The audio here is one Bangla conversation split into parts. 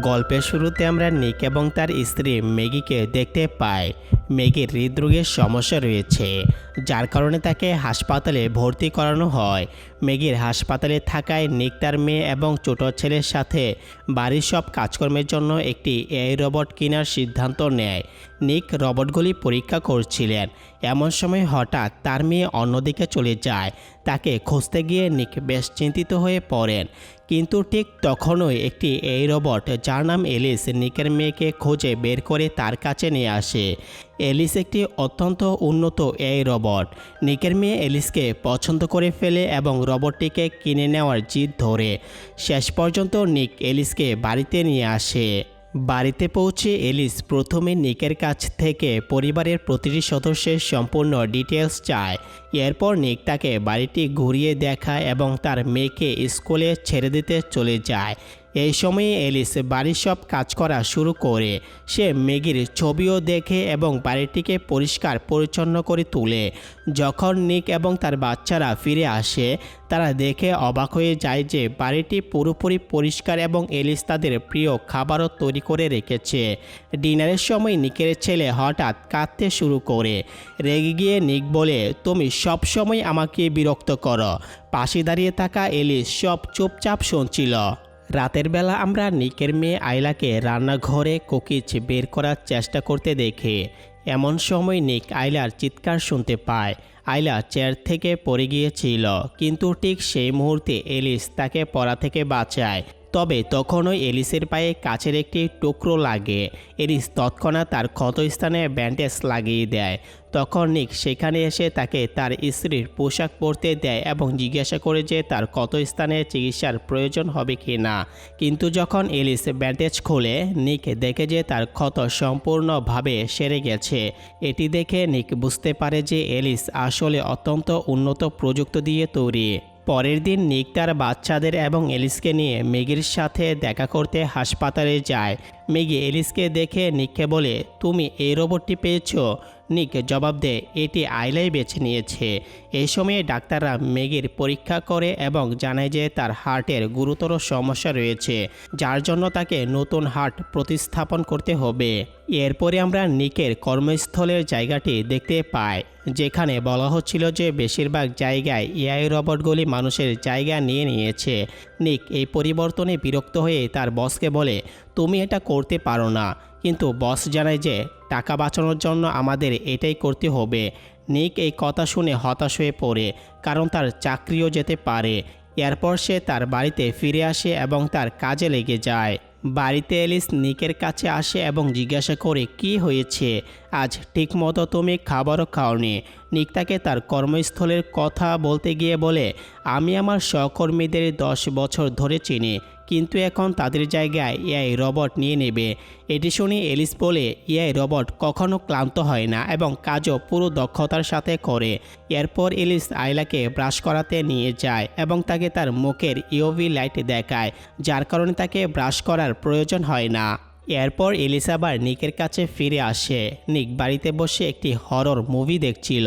গল্পের শুরুতে আমরা নিক এবং তার স্ত্রী মেগিকে দেখতে পাই। ম্যাগির হৃদরোগের সমস্যা রয়েছে, যার কারণে তাকে হাসপাতালে ভর্তি করানো হয়। মেঘের হাসপাতালে থাকায় নিক তার মেয়ে এবং ছোট ছেলের সাথে বাড়ির সব কাজকর্মের জন্য একটি এআই রোবট কেনার সিদ্ধান্ত নেয়। নিক রোবটগুলি পরীক্ষা করছিলেন। এমন সময় হঠাৎ তার মেয়ে অন্যদিকে চলে যায়। তাকে খুঁজতে গিয়ে নিক বেশ চিন্তিত হয়ে পড়েন। কিন্তু ঠিক তখনই একটি এই রোবট, যার নাম এলিস, নিকের মেয়েকে খোঁজে বের করে তার কাছে নিয়ে আসে। এলিস একটি অত্যন্ত উন্নত এই রবট। নিকের মেয়ে এলিসকে পছন্দ করে ফেলে এবং রোবটটিকে কিনে নেওয়ার জিদ ধরে। শেষ পর্যন্ত নিক এলিসকে বাড়িতে নিয়ে আসে। বাড়িতে পৌঁছে এলিস প্রথমে নিকের কাছ থেকে পরিবারের প্রতিটি সদস্যের সম্পূর্ণ ডিটেলস চায়। এরপর নিক তাকে বাড়িটি ঘুরিয়ে দেখায় এবং তার মেয়েকে স্কুলে ছেড়ে দিতে চলে যায়। এই সময়ে এলিস বাড়ির সব কাজ করা শুরু করে। সে মেগির ছবিও দেখে এবং বাড়িটিকে পরিষ্কার পরিচ্ছন্ন করে তোলে। যখন নিক এবং তার বাচ্চারা ফিরে আসে, তারা দেখে অবাক হয়ে যায় যে বাড়িটি পুরোপুরি পরিষ্কার এবং এলিস তাদের প্রিয় খাবারও তৈরি করে রেখেছে। ডিনারের সময় নিকের ছেলে হঠাৎ কাঁদতে শুরু করে। রেগে গিয়ে নিক বলে, তুমি সব সময় আমাকে বিরক্ত করো। পাশে দাঁড়িয়ে থাকা এলিস সব চুপচাপ শুনছিল। রাতের বেলা আমরা নিকের মেয়ে আইলাকে রান্নাঘরে কোকিজ বের করার চেষ্টা করতে দেখে। এমন সময় নিক আইলার চিৎকার শুনতে পায়। আইলা চেয়ার থেকে পড়ে গিয়েছিল, কিন্তু ঠিক সেই মুহূর্তে এলিস তাকে পড়া থেকে বাঁচায়। তবে তখনই এলিসের পায়ে কাছের একটি টুকরো লাগে। এলিস তৎক্ষণাৎ তার ক্ষতস্থানে ব্যান্ডেজ লাগিয়ে দেয়। তখন নিক সেখানে এসে তাকে তার স্ত্রীর পোশাক পরতে দেয় এবং জিজ্ঞাসা করে যে তার কত স্থানে চিকিৎসার প্রয়োজন হবে কি না। কিন্তু যখন এলিস ব্যান্ডেজ খোলে, নিক দেখে যে তার ক্ষত সম্পূর্ণভাবে সেরে গেছে। এটি দেখে নিক বুঝতে পারে যে এলিস আসলে অত্যন্ত উন্নত প্রযুক্তি দিয়ে তৈরি। পরের দিন নিক তার বাচ্চাদের এবং এলিসকে নিয়ে মেগির সাথে দেখা করতে হাসপাতালে যায়। মেগি এলিসকে দেখে নিককে বলে, তুমি এই রোবটটি পেয়েছ। নিক জবাব দেয়, এটি আইলাই বেছে নিয়েছে। এই সময়ে ডাক্তাররা মেগির পরীক্ষা করে এবং জানায় যে তার হার্টের গুরুতর সমস্যা রয়েছে, যার জন্য তাকে নতুন হার্ট প্রতিস্থাপন করতে হবে। এরপরে আমরা নিকের কর্মস্থলের জায়গাটি দেখতে পাই, যেখানে বলা হচ্ছিল যে বেশিরভাগ জায়গায় এআই রবটগুলি মানুষের জায়গা নিয়ে নিয়েছে। নিক এই পরিবর্তনে বিরক্ত হয়ে তার বসকে বলে তুমি এটা করতে পারো না। কিন্তু বস জানায় যে, টাকা বাঁচানোর জন্য আমাদের এটাই করতে হবে। নিক এই কথা শুনে হতাশ হয়ে পড়ে, কারণ তার চাকরিও যেতে পারে। এরপর সে তার বাড়িতে ফিরে আসে এবং তার কাজে লেগে যায়। বাড়িতে এলিস নিকের কাছে আসে এবং জিজ্ঞাসা করে, কি হয়েছে? আজ ঠিকমতো তুমি খাবারও খাওনি। নিক তাকে তার কর্মস্থলের কথা বলতে গিয়ে বলে, আমি আমার সহকর্মীদের দশ বছর ধরে চিনি। কিন্তু এখন তাদের জায়গায় এআই রবট নিয়ে নেবে। এটি শুনে এলিস বলে, এআই রবট কখনো ক্লান্ত হয় না এবং কাজও পুরো দক্ষতার সাথে করে। এরপর এলিস আইলাকে ব্রাশ করাতে নিয়ে যায় এবং তাকে তার মুখের ইওভি লাইট দেখায়, যার কারণে তাকে ব্রাশ করার প্রয়োজন হয় না। এরপর এলিস আবার নিকের কাছে ফিরে আসে। নিক বাড়িতে বসে একটি হরর মুভি দেখছিল।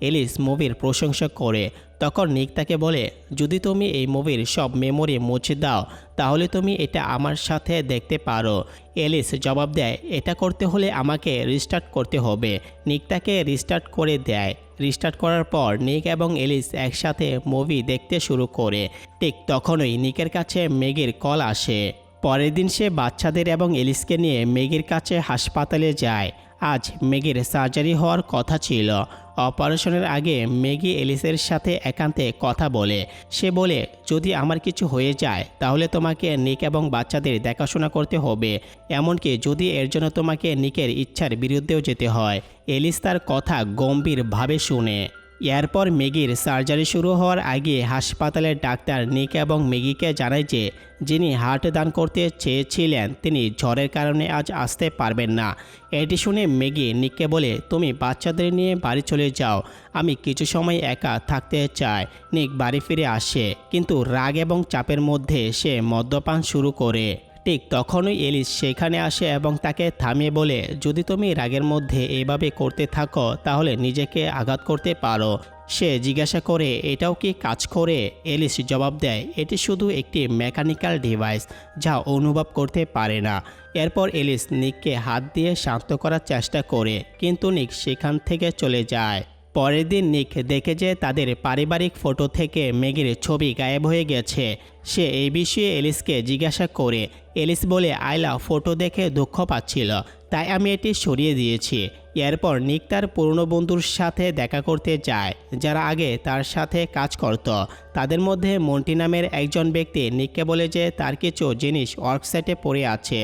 এলিস মুভির প্রশংসা করে তখন নিক তাকে বলে, যদি তুমি এই মুভির সব মেমোরি মুছে দাও, তাহলে তুমি এটা আমার সাথে দেখতে পারো। এলিস জবাব দেয়, এটা করতে হলে আমাকে রিস্টার্ট করতে হবে। নিক তাকে রিস্টার্ট করে দেয়। রিস্টার্ট করার পর নিক এবং এলিস একসাথে মুভি দেখতে শুরু করে। ঠিক তখনই নিকের কাছে মেগির কল আসে। পরের দিন সে বাচ্চাদের এবং এলিসকে নিয়ে মেগির কাছে হাসপাতালে যায়। আজ মেগির সার্জারি হওয়ার কথা ছিল। অপারেশনের আগে মেগি এলিসের সাথে একান্তে কথা বলে। সে বলে, যদি আমার কিছু হয়ে যায়, তাহলে তোমাকে নিক এবং বাচ্চাদের দেখাশোনা করতে হবে। এমনকি যদি এর জন্য তোমাকে নিকের ইচ্ছার বিরুদ্ধেও যেতে হয়। এলিস তার কথা গম্ভীরভাবে শুনে। এরপর মেগির সার্জারি শুরু হওয়ার আগে হাসপাতালের ডাক্তার নিক এবং মেগিকে জানায় যে, যিনি হার্ট দান করতে চেয়েছিলেন, তিনি ঝড়ের কারণে আজ আসতে পারবেন না। এটি শুনে মেগি নিককে বলে, তুমি বাচ্চাদের নিয়ে বাড়ি চলে যাও। আমি কিছু সময় একা থাকতে চাই। নিক বাড়ি ফিরে আসে, কিন্তু রাগ এবং চাপের মধ্যে সে মদ্যপান শুরু করে। ঠিক তখনই এলিস সেখানে আসে এবং তাকে থামিয়ে বলে, যদি তুমি রাগের মধ্যে এভাবে করতে থাকো, তাহলে নিজেকে আঘাত করতে পারো। সে জিজ্ঞাসা করে, এটাও কি কাজ করে? এলিস জবাব দেয়, এটি শুধু একটি মেকানিক্যাল ডিভাইস যা অনুভব করতে পারে না। এরপর এলিস নিককে হাত দিয়ে শান্ত করার চেষ্টা করে, কিন্তু নিক সেখান থেকে চলে যায়। পরের দিন নিক দেখে যে তাদের পারিবারিক ফটো থেকে মেগির ছবি গায়েব হয়ে গেছে। সে এই বিষয়ে এলিসকে জিজ্ঞাসা করে এলিস বলে, আয়লা, ফটো দেখে দুঃখ পাচ্ছিল। তাই আমি এটি সরিয়ে দিয়েছি। এরপর নিক তার পুরনো বন্ধুর সাথে দেখা করতে যায়, যারা আগে তার সাথে কাজ করত। তাদের মধ্যে মন্টি নামের একজন ব্যক্তি নিককে বলে যে, তার কিছু জিনিস ওয়ার্কসাইটে পড়ে আছে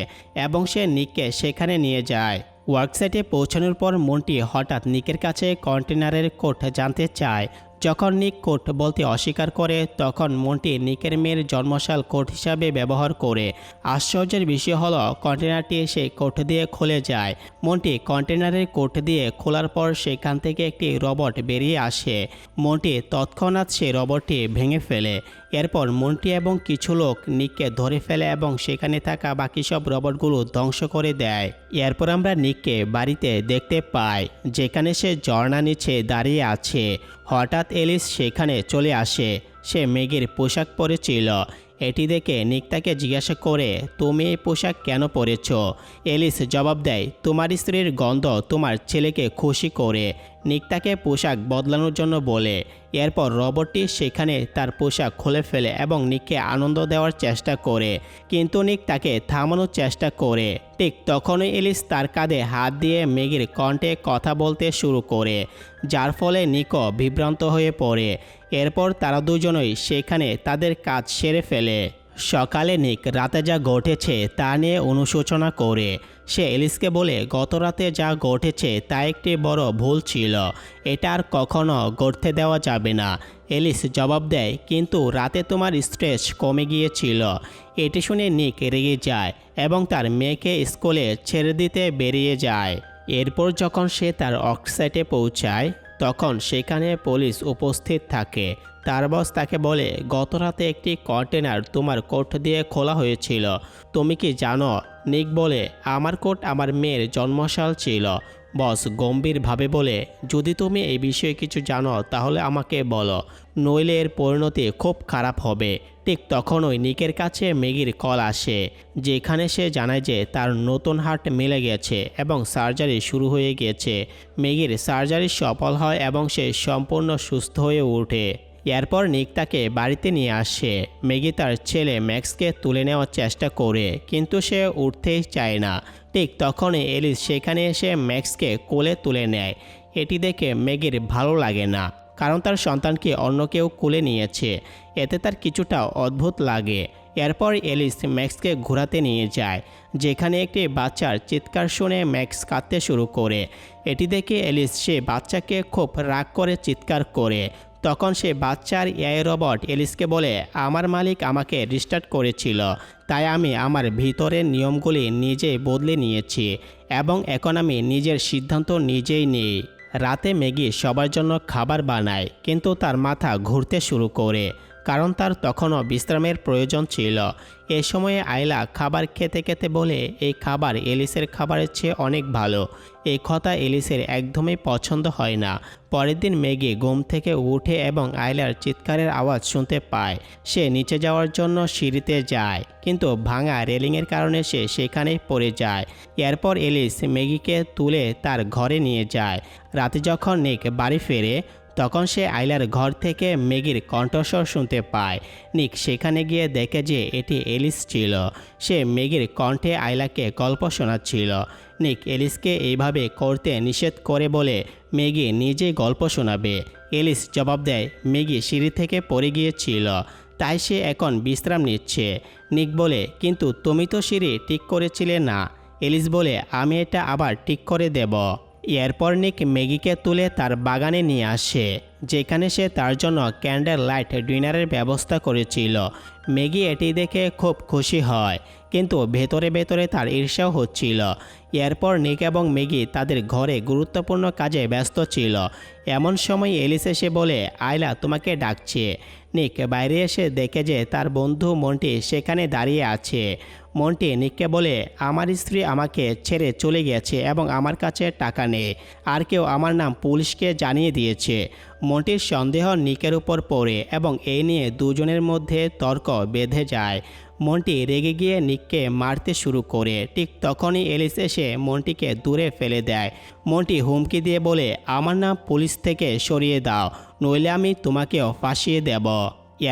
এবং সে নিককে সেখানে নিয়ে যায়। ওয়ার্কসাইটে পৌঁছানোর পর মন্টি হঠাৎ নিকের কাছে কন্টেনারের কোড জানতে চায়। যখন নিক কোড বলতে অস্বীকার করে, তখন মন্টি নিকের মেয়ের জন্মশাল কোড হিসাবে ব্যবহার করে। আশ্চর্যের বিষয় হলো, কন্টেনারটি সেই কোড দিয়ে খুলে যায়। মন্টি কন্টেনারের কোড দিয়ে খোলার পর সেখান থেকে একটি রবট বেরিয়ে আসে। মন্টি তৎক্ষণাৎ সেই রবটটি ভেঙে ফেলে। এরপর মন্টি এবং কিছু লোক নিককে ধরে ফেলে এবং সেখানে থাকা বাকি সব রবটগুলো ধ্বংস করে দেয়। এরপর আমরা নিককে বাড়িতে দেখতে পাই, যেখানে সে ঝর্ণা নিচে দাঁড়িয়ে আছে। হঠাৎ এলিস সেখানে চলে আসে। সে মেঘের পোশাক পরেছিল। এটি দেখে নিকতাকে জিজ্ঞাসা করে, তুমি এই পোশাক কেন পরেছ? এলিস জবাব দেয় তোমার স্ত্রীর গন্ধ তোমার ছেলেকে খুশি করে। নিক তাকে পোশাক বদলানোর জন্য বলে। এরপর রবটটি সেখানে তার পোশাক খুলে ফেলে এবং নিককে আনন্দ দেওয়ার চেষ্টা করে। কিন্তু নিক তাকে থামানোর চেষ্টা করে। ঠিক তখনই এলিস তার কাঁধে হাত দিয়ে মেঘের কণ্ঠে কথা বলতে শুরু করে, যার ফলে নিকো বিভ্রান্ত হয়ে পড়ে। এরপর তারা দুজনই সেখানে তাদের কাজ সেরে ফেলে। সকালে নিক, রাতে যা ঘটেছে তা নিয়ে অনুশোচনা করে। সে এলিসকে বলে গত রাতে যা ঘটেছে তা একটি বড় ভুল ছিল। এটা আর কখনো ঘটতে দেওয়া যাবে না। এলিস জবাব দেয়, কিন্তু রাতে তোমার স্ট্রেস কমে গিয়েছিল। এটি শুনে নিক রেগে যায় এবং তার মেয়েকে স্কুলে ছেড়ে দিতে বেরিয়ে যায়। এরপর যখন সে তার অক্সাইটে পৌঁছায় তখন সেখানে পুলিশ উপস্থিত থাকে। তার বস তাকে বলে, গতরাতে একটি কন্টেনার তোমার কোর্ট দিয়ে খোলা হয়েছিল। তুমি কি জানো? নিক বলে, আমার কোর্ট আমার মেয়ের জন্মশাল ছিল। বস গম্ভীরভাবে বলে, যদি তুমি এই বিষয়ে কিছু জানো, তাহলে আমাকে বলো। নইলে এর পরিণতি খুব খারাপ হবে। ঠিক তখনই নিকের কাছে মেগির কল আসে, যেখানে সে জানায় যে তার নতুন হার্ট মিলে গেছে এবং সার্জারি শুরু হয়ে গেছে। মেগির সার্জারি সফল হয় এবং সে সম্পূর্ণ সুস্থ হয়ে ওঠে। এরপর নিক তাকে বাড়িতে নিয়ে আসে। মেগি তার ছেলে ম্যাক্সকে তুলে নেওয়ার চেষ্টা করে, কিন্তু সে উঠতেই চায় না। ঠিক তখনই এলিস সেখানে এসে ম্যাক্সকে কোলে তুলে নেয়। এটি দেখে মেগির ভালো লাগে না, কারণ তার সন্তানকে অন্য কেউ কোলে নিয়েছে। এতে তার কিছুটা অদ্ভুত লাগে। এরপর এলিস ম্যাক্সকে ঘোরাতে নিয়ে যায়, যেখানে একটি বাচ্চার চিৎকার শুনে ম্যাক্স কাঁদতে শুরু করে। এটি দেখে এলিস সে বাচ্চাকে খুব রাগ করে চিৎকার করে। তখন সে বাচ্চার এআই রবট এলিসকে বলে, আমার মালিক আমাকে রিস্টার্ট করেছিল, তাই আমি আমার ভিতরের নিয়মগুলি নিজে বদলে নিয়েছি এবং এখন আমি নিজের সিদ্ধান্ত নিজেই নিই। রাতে ম্যাগি সবার জন্য খাবার বানায়, কিন্তু তার মাথা ঘুরতে শুরু করে। কারণ তার তখনও বিশ্রামের প্রয়োজন ছিল। এ সময়ে আয়লা খাবার খেতে খেতে বলে, এই খাবার এলিসের খাবারের চেয়ে অনেক ভালো। এই কথা এলিসের একদমই পছন্দ হয় না। পরের দিন মেগি ঘুম থেকে উঠে এবং আয়লার চিৎকারের আওয়াজ শুনতে পায়। সে নিচে যাওয়ার জন্য সিঁড়িতে যায়, কিন্তু ভাঙা রেলিংয়ের কারণে সে সেখানেই পড়ে যায়। এরপর এলিস মেগিকে তুলে তার ঘরে নিয়ে যায়। রাতে যখন নিক বাড়ি ফেরে তখন সে আইলার ঘর থেকে মেগির কণ্ঠস্বর শুনতে পায়। নিক সেখানে গিয়ে দেখে যে এটি এলিস ছিল। সে মেগির কণ্ঠে আইলাকে গল্প শোনাচ্ছিল। নিক এলিসকে এইভাবে করতে নিষেধ করে বলে মেগি নিজে গল্প শোনাবে। এলিস জবাব দেয় মেগি সিঁড়ি থেকে পড়ে গিয়েছিল, তাই সে এখন বিশ্রাম নিচ্ছে। নিক বলে, কিন্তু তুমি তো সিঁড়ি ঠিক করেছিলে না। এলিস বলে, আমি এটা আবার ঠিক করে দেব। এরপর নিক ম্যাগিকে তুলে তার বাগানে নিয়ে আসে, যেখানে সে তার জন্য ক্যান্ডেল লাইট ডিনারের ব্যবস্থা করেছিল। ম্যাগি এটি দেখে খুব খুশি হয়, কিন্তু ভেতরে ভেতরে তার ঈর্ষাও হচ্ছিল। এরপর নিক এবং ম্যাগি তাদের ঘরে গুরুত্বপূর্ণ কাজে ব্যস্ত ছিল। এমন সময় এলিস এসে বলে, আয়লা, তোমাকে ডাকছে। নিক বাইরে এসে দেখে যে তার বন্ধু মন্টি সেখানে দাঁড়িয়ে আছে। মন্টি নিককে বলে, আমার স্ত্রী আমাকে ছেড়ে চলে গেছে এবং আমার কাছে টাকা নেই। আর কেউ আমার নাম পুলিশকে জানিয়ে দিয়েছে। মন্টির সন্দেহ নিকের উপর পড়ে এবং এই নিয়ে দুজনের মধ্যে তর্ক বেঁধে যায়। মন্টি রেগে গিয়ে নিককে মারতে শুরু করে। ঠিক তখনই এলিস এসে মন্টিকে দূরে ফেলে দেয়। মন্টি হুমকি দিয়ে বলে, আমার নাম পুলিশ থেকে সরিয়ে দাও। নইলে আমি তোমাকেও ফাঁসিয়ে দেব।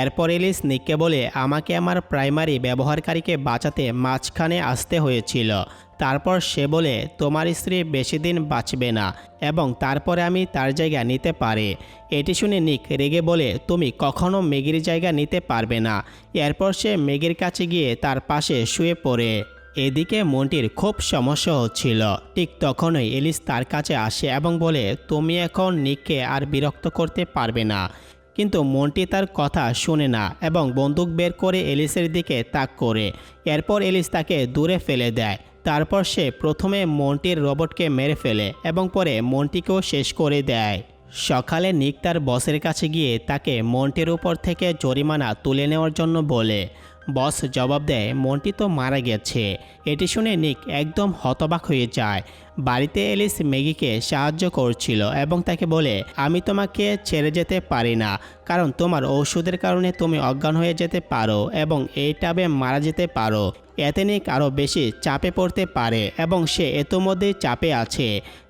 এরপর এলিস নিককে বলে, আমাকে আমার প্রাইমারি ব্যবহারকারীকে বাঁচাতে মাঝখানে আসতে হয়েছিল। তারপর সে বলে, তোমার স্ত্রী বেশি দিন বাঁচবে না এবং তারপরে আমি তার জায়গা নিতে পারি। এটি শুনে নিক রেগে বলে, তুমি কখনো মেগির জায়গা নিতে পারবে না। এরপর সে মেগির কাছে গিয়ে তার পাশে শুয়ে পড়ে। এদিকে মন্টির খুব সমস্যা হচ্ছিল। ঠিক তখনই এলিস তার কাছে আসে এবং বলে, তুমি এখন নিককে আর বিরক্ত করতে পারবে না। কিন্তু মন্টি তার কথা শুনে না এবং বন্দুক বের করে এলিসের দিকে তাক করে। এরপর এলিস তাকে দূরে ফেলে দেয়। তারপর সে প্রথমে মন্টির রোবটকে মেরে ফেলে এবং পরে মন্টিকেও শেষ করে দেয়। সকালে নিক তার বসের কাছে গিয়ে তাকে মন্টির উপর থেকে জরিমানা তুলে নেওয়ার জন্য বলে বস জবাব দেয় মন্টি তো মারা গেছে। এটি শুনে নিক একদম হতবাক হয়ে যায়। বাড়িতে এলিস ম্যাগিকে সাহায্য করছিল এবং তাকে বলে, আমি তোমাকে ছেড়ে যেতে পারি না, কারণ তোমার ঔষধের কারণে তুমি অজ্ঞান হয়ে যেতে পারো এবং এই টাবে মারা যেতে পারো। এতে নিক আরও বেশি চাপে পড়তে পারে এবং সে এতমধ্যেই চাপে আছে,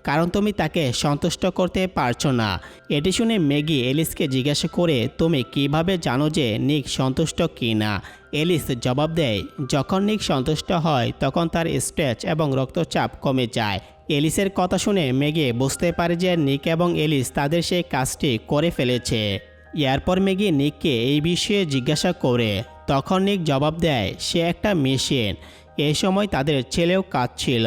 কারণ তুমি তাকে সন্তুষ্ট করতে পারছ না। এটি শুনে ম্যাগি এলিসকে জিজ্ঞাসা করে, তুমি কীভাবে জানো যে নিক সন্তুষ্ট কি না এলিস জবাব দেয়, যখন নিক সন্তুষ্ট হয়, তখন তার স্ট্রেচ এবং রক্তচাপ কমে যায় এলিসের কথা শুনে মেগে বুঝতে পারে যে নিক এবং এলিস তাদের সেই কাজটি করে ফেলেছে। এরপর মেগি নিককে এই বিষয়ে জিজ্ঞাসা করে, তখন নিক জবাব দেয়, সে একটা মেশিন। এই সময় তাদের ছেলেও কাঁদছিল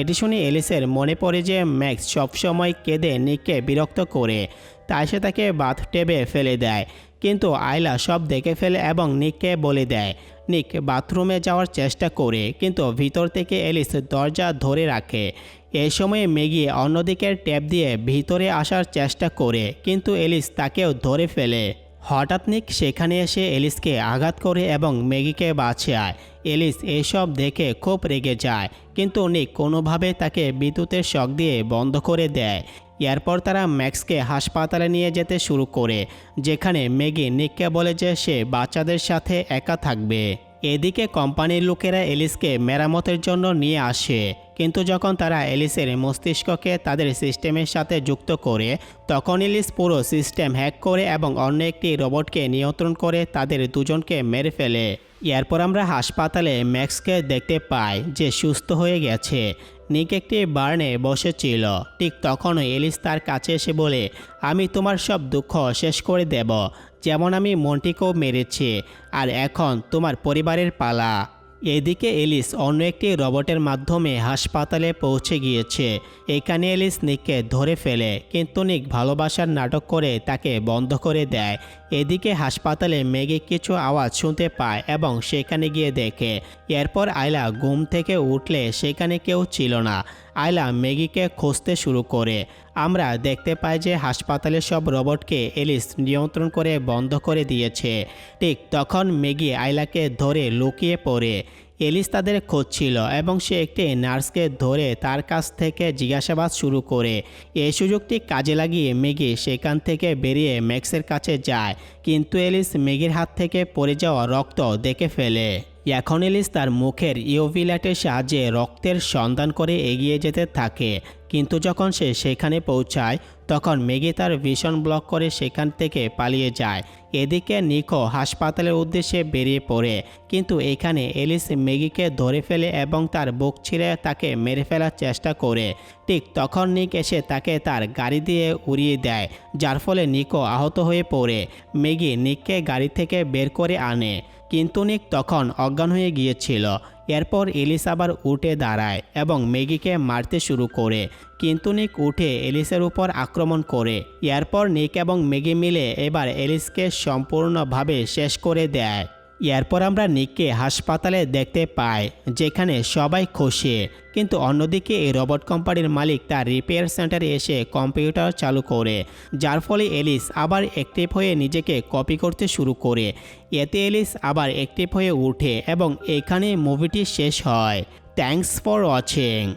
এটি শুনে এলিসের মনে পড়ে যে ম্যাক্স সবসময় কেঁদে নিককে বিরক্ত করে, তাই সে তাকে বাথ টেবে ফেলে দেয়। কিন্তু আয়লা সব দেখে ফেলে এবং নিককে বলে দেয়, নিক, বাথরুমে যাওয়ার চেষ্টা করে, কিন্তু ভিতর থেকে এলিস দরজা ধরে রাখে। এই সময়ে মেগি অন্যদিকের ট্যাপ দিয়ে ভিতরে আসার চেষ্টা করে, কিন্তু এলিস তাকেও ধরে ফেলে। হঠাৎ নিক সেখানে এসে এলিসকে আঘাত করে এবং ম্যাগিকে বাঁচায়। এলিস এসব দেখে খুব রেগে যায়, কিন্তু নিক কোনোভাবে তাকে বিদ্যুতের শক দিয়ে বন্ধ করে দেয়। এরপর তারা ম্যাক্সকে হাসপাতালে নিয়ে যেতে শুরু করে, যেখানে ম্যাগি নিককে বলে যে সে বাচ্চাদের সাথে একা থাকবে। এদিকে কোম্পানির লোকেরা এলিসকে মেরামতের জন্য নিয়ে আসে। কিন্তু যখন তারা এলিসের মস্তিষ্ককে তাদের সিস্টেমের সাথে যুক্ত করে, তখন এলিস পুরো সিস্টেম হ্যাক করে এবং অন্য একটি রোবটকে নিয়ন্ত্রণ করে তাদের দুজনকে মেরে ফেলে। এরপর আমরা হাসপাতালে ম্যাক্সকে দেখতে পাই যে সুস্থ হয়ে গেছে। নিক একটি বার্নে বসেছিল। ঠিক তখনই এলিস তার কাছে এসে বলে, আমি তোমার সব দুঃখ শেষ করে দেব। যেমন আমি মন্টিকেও মেরেছি, আর এখন তোমার পরিবারের পালা। এদিকে এলিস অন্য একটি রবটের মাধ্যমে হাসপাতালে পৌঁছে গিয়েছে। এখানে এলিস নিককে ধরে ফেলে, কিন্তু নিক ভালোবাসার নাটক করে তাকে বন্ধ করে দেয়। এদিকে হাসপাতালে মেগে কিছু আওয়াজ শুনতে পায় এবং সেখানে গিয়ে দেখে, এরপর আয়লা ঘুম থেকে উঠলে সেখানে কেউ ছিল না। আয়লা ম্যাগিকে খুঁজতে শুরু করে। আমরা দেখতে পাই যে হাসপাতালের সব রোবটকে এলিস নিয়ন্ত্রণ করে বন্ধ করে দিয়েছে। ঠিক তখন ম্যাগি আয়লাকে ধরে লুকিয়ে পড়ে। এলিস তাদের খুঁজছিল এবং সে একটি নার্সকে ধরে তার কাছ থেকে জিজ্ঞাসাবাদ শুরু করে। এই সুযোগটি কাজে লাগিয়ে মেগি সেখান থেকে বেরিয়ে ম্যাক্সের কাছে যায়, কিন্তু এলিস মেগির হাত থেকে পড়ে যাওয়া রক্ত দেখে ফেলে। এখন এলিস তার মুখের ইউভি লাইটের সাহায্যে রক্তের সন্ধান করে এগিয়ে যেতে থাকে। কিন্তু যখন সে সেখানে পৌঁছায়, তখন মেগি তার ভিশন ব্লক করে সেখান থেকে পালিয়ে যায়। এদিকে নিকো হাসপাতালের উদ্দেশ্যে বেরিয়ে পড়ে। কিন্তু এখানে এলিস মেগিকে ধরে ফেলে এবং তার বুক ছিঁড়ে তাকে মেরে ফেলার চেষ্টা করে। ঠিক তখন নিক এসে তাকে তার গাড়ি দিয়ে উড়িয়ে দেয়, যার ফলে নিকো আহত হয়ে পড়ে। মেগি নিককে গাড়ি থেকে বের করে আনে। কিন্তু নিক তখন অজ্ঞান হয়ে গিয়েছিল। এরপর এলিস আবার উঠে দাঁড়ায় এবং মেগিকে মারতে শুরু করে। কিন্তু নিক উঠে এলিসের উপর আক্রমণ করে। এরপর নিক এবং মেগি মিলে এবার এলিসকে সম্পূর্ণভাবে শেষ করে দেয়। এরপর আমরা নিককে হাসপাতালে দেখতে পাই, যেখানে সবাই খুশি। কিন্তু অন্যদিকে এই রোবট কোম্পানির মালিক তার রিপেয়ার সেন্টারে এসে কম্পিউটার চালু করে, যার ফলে এলিস আবার অ্যাক্টিভ হয়ে নিজেকে কপি করতে শুরু করে। এতে এলিস আবার অ্যাক্টিভ হয়ে ওঠে এবং এখানে মুভিটি শেষ হয়। Thanks for watching